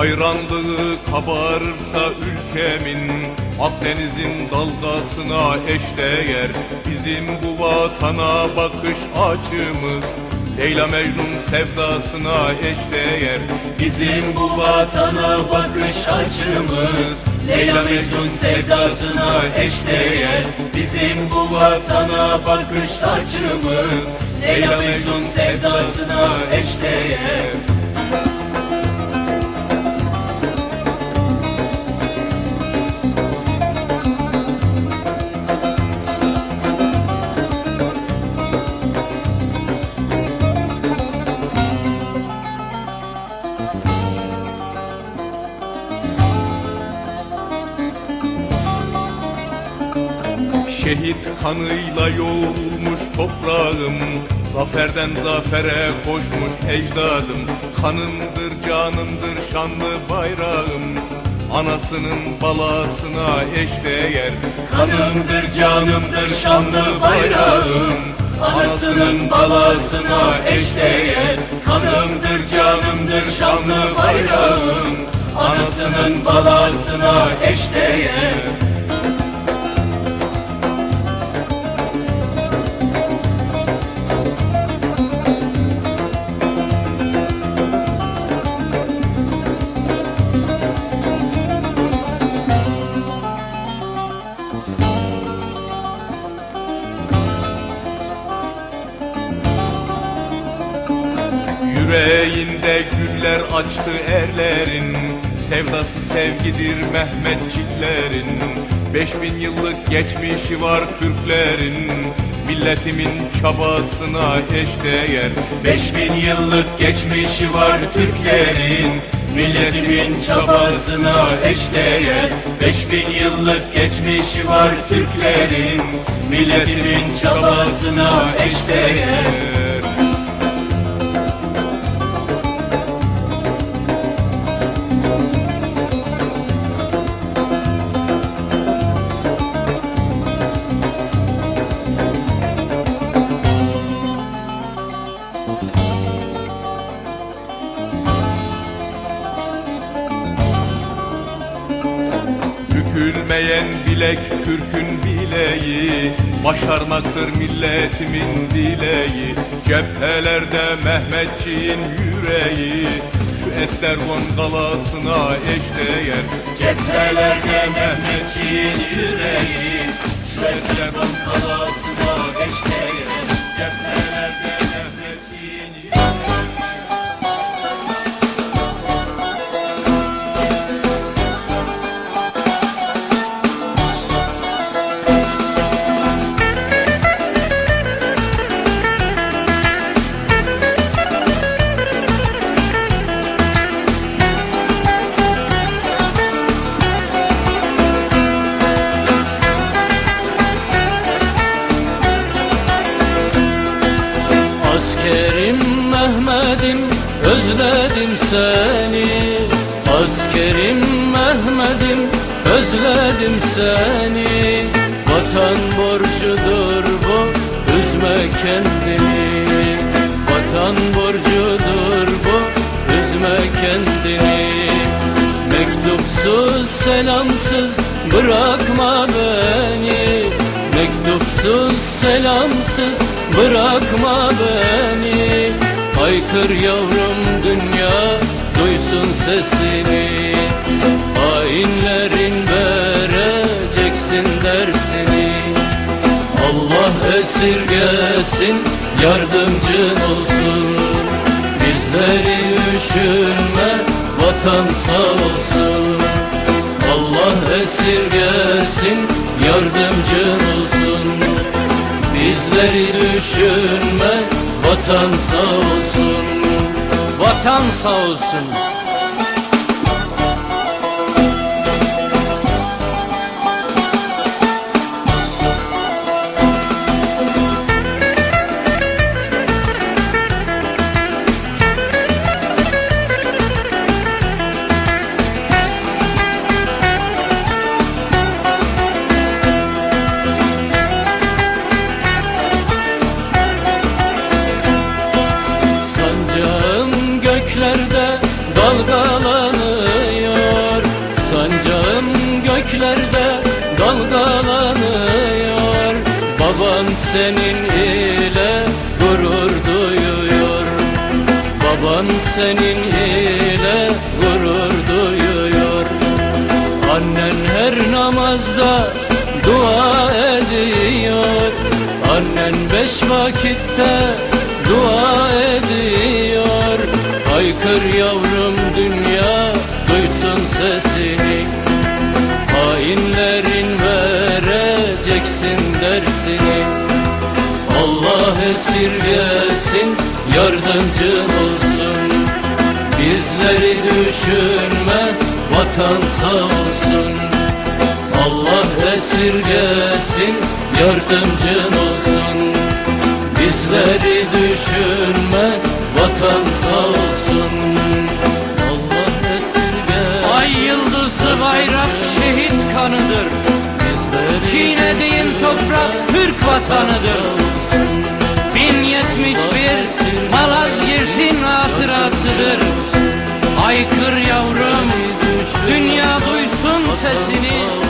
Hayranlığı kabarırsa ülkemin Akdeniz'in dalgasına eşdeğer. Bizim bu vatana bakış açımız Leyla Mecnun sevdasına eşdeğer. Bizim bu vatana bakış açımız Leyla Mecnun sevdasına eşdeğer. Bizim bu vatana bakış açımız Leyla Mecnun sevdasına eşdeğer Şehit kanıyla yoğrulmuş toprağım. Zaferden zafere koşmuş ecdadım. Kanımdır canımdır şanlı bayrağım. Anasının balasına eşdeğer. Kanımdır canımdır şanlı bayrağım. Anasının balasına eşdeğer. Kanımdır canımdır şanlı bayrağım. Anasının balasına eşdeğer Yüreğinde güller açtı erlerin. Sevdası sevgidir Mehmetçiklerin. Beş bin yıllık geçmişi var Türklerin. Milletimin çabasına eşdeğer Beş bin yıllık geçmişi var Türklerin. Milletimin çabasına eşdeğer Beş bin yıllık geçmişi var Türklerin. Milletimin çabasına eşdeğer bilek Türk'ün bileği Başarmaktır milletimin dileği. Cephelerde Mehmetçiğin yüreği Şu Estergon galasına eşdeğer. Cephelerde Mehmetçiğin yüreği Şu Estergon kalasına eşdeğer. Cephelerde seni Vatan borcudur bu üzme kendini. Vatan borcudur bu üzme kendini. Mektupsuz selamsız bırakma beni. Mektupsuz selamsız bırakma beni. Haykır yavrum dünya duysun sesini. Hainlerin vereceksin dersini Allah esirgesin yardımcın olsun. Bizleri düşünme vatan sağ olsun. Allah esirgesin yardımcın olsun. Bizleri düşünme vatan sağ olsun. Vatan sağ olsun senin ile gurur duyuyor. Annen her namazda dua ediyor. Annen beş vakitte dua ediyor. Haykır yavrum dünya duysun sesini. Hainlerin vereceksin dersini. Allah esirgesin yardımcın olsun Bizleri düşünme vatan sağ olsun. Allah esirgesin yardımcın olsun. Bizleri düşünme vatan sağ olsun. Allah esirgesin. Ay yıldızlı bayrak şehit kanıdır. Bizleri Çiğnediğin toprak Türk vatanıdır. 1071 Malazgirt'in hatırasıdır Haykır yavrum. Dünya duysun sesini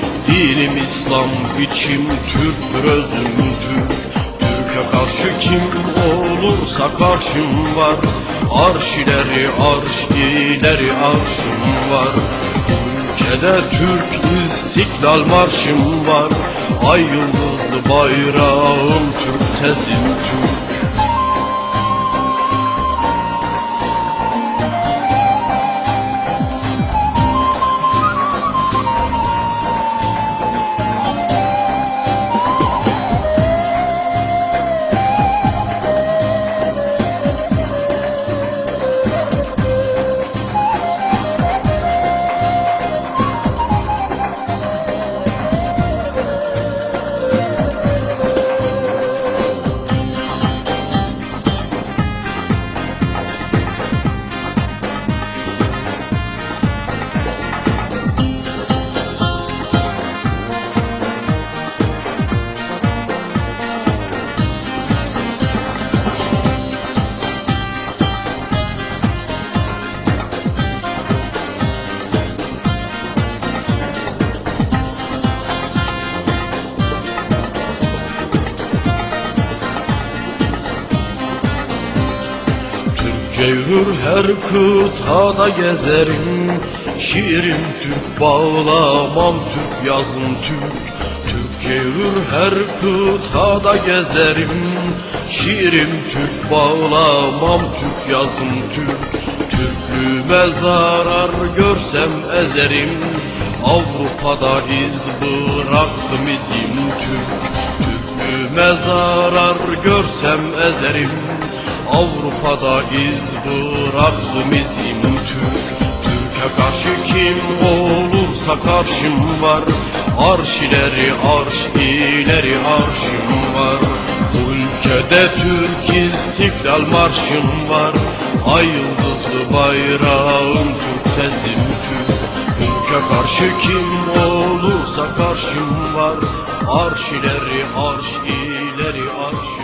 Dinim İslam, içim Türk, özüm Türk Türk'e karşı kim olursa karşım var. Arş ileri, arş ileri arşım var. Ülkede Türk istiklal marşım var. Ay yıldızlı bayrağım Türk tezim Türk Yürür her kıtada gezerim. Şiirim Türk bağlamam Türk yazım Türk. Türkçe yürür her kıtada gezerim. Şiirim Türk bağlamam Türk yazım Türk. Türklüğüme zarar görsem ezerim. Avrupa'da iz bıraktım izim Türk. Türklüğüme zarar görsem ezerim Avrupa'da iz bıraktım izim Türk Türk'e karşı kim olursa karşım var. Arş ileri arş ileri arşım var. Bu ülkede Türk istiklal marşım var. Ay yıldızlı bayrağım Türk tezim Türk Türk'e karşı kim olursa karşım var. Arş ileri arş ileri arşım